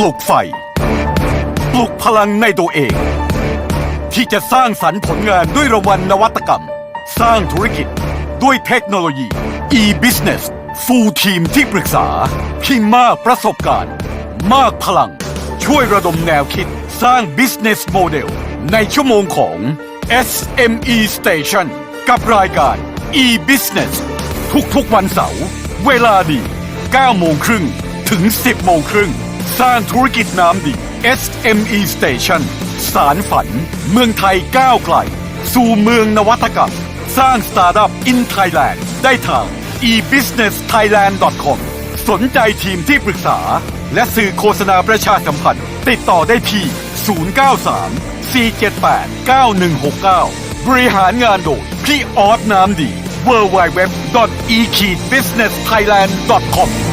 ปลุกไฟ ปลุกพลังในตัวเอง ที่จะสร้างสรรค์ผลงานด้วยรางวัลนวัตกรรม สร้างธุรกิจด้วยเทคโนโลยี e-business ฟูลทีมที่ปรึกษาที่มากประสบการณ์ มากพลัง ช่วยระดมแนวคิดสร้าง business model ในชั่วโมงของ SME Station กับรายการ e-business ทุกๆวันเสาร์เวลาดี 9 โมงครึ่งถึง 10 โมงครึ่ง สร้างธุรกิจน้ำดี SME Station สารฝัน เมืองไทยก้าวไกล สู่เมืองนวัตกรรม สร้างสตาร์ทอัพ in Thailand ได้ทาง e-businessthailand.com สนใจทีมที่ปรึกษา และสื่อโฆษณาประชาสัมพันธ์ ติดต่อได้ที่ 093 478 9169 บริหารงานโดยพี่ออสน้ำดี www.e-businessthailand.com